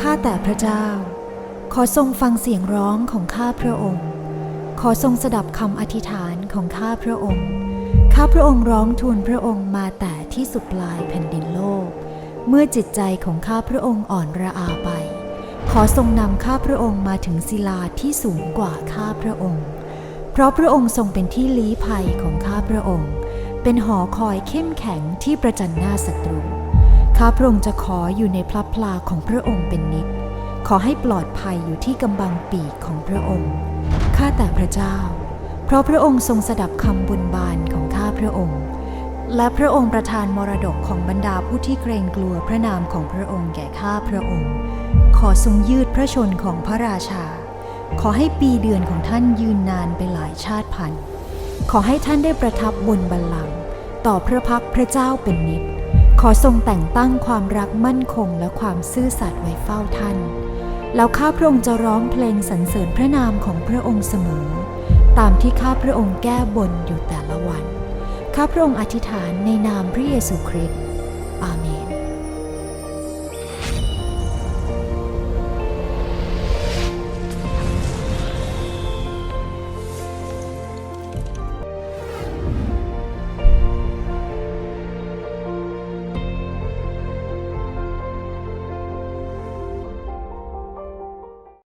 ข้าแต่พระเจ้า ขอทรงฟังเสียงร้องของข้าพระองค์ ขอทรงสดับคำอธิษฐานของข้าพระองค์ ข้าพระองค์ร้องทูลพระองค์มาแต่ที่สุดปลายแผ่นดินโลก เมื่อจิตใจของข้าพระองค์อ่อนระอาไป ขอทรงนำข้าพระองค์มาถึงศิลาที่สูงกว่าข้าพระองค์ เพราะพระองค์ทรงเป็นที่ลี้ภัยของข้าพระองค์ เป็นหอคอยเข้มแข็งที่ประจันหน้าศัตรู ข้าพระองค์จะขออยู่ในพลับพลาของพระองค์เป็นนิด ขอให้ปลอดภัยอยู่ที่กำบังปีกของพระองค์ ข้าแต่พระเจ้า เพราะพระองค์ทรงสดับคำบุญบานของข้าพระองค์ และพระองค์ประทานมรดกของบรรดาผู้ที่เกรงกลัวพระนามของพระองค์แก่ข้าพระองค์ ขอทรงยืดพระชนของพระราชา ขอให้ปีเดือนของท่านยืนนานไปหลายชาติพันธุ์ ขอให้ท่านได้ประทับบนบัลลังก์ต่อพระพักพระเจ้าเป็นนิจ อทรงแต่งตั้งความรักมั่นคงและความซื่อสัตย์ไว้เฝ้าท่าน แล้วข้าพระองค์จะร้องเพลงสรรเสริญพระนามของพระองค์เสมอ ตามที่ข้าพระองค์แก้บนอยู่แต่ละวัน ข้าพระองค์อธิษฐานในนามพระเยซูคริสต์อาเมน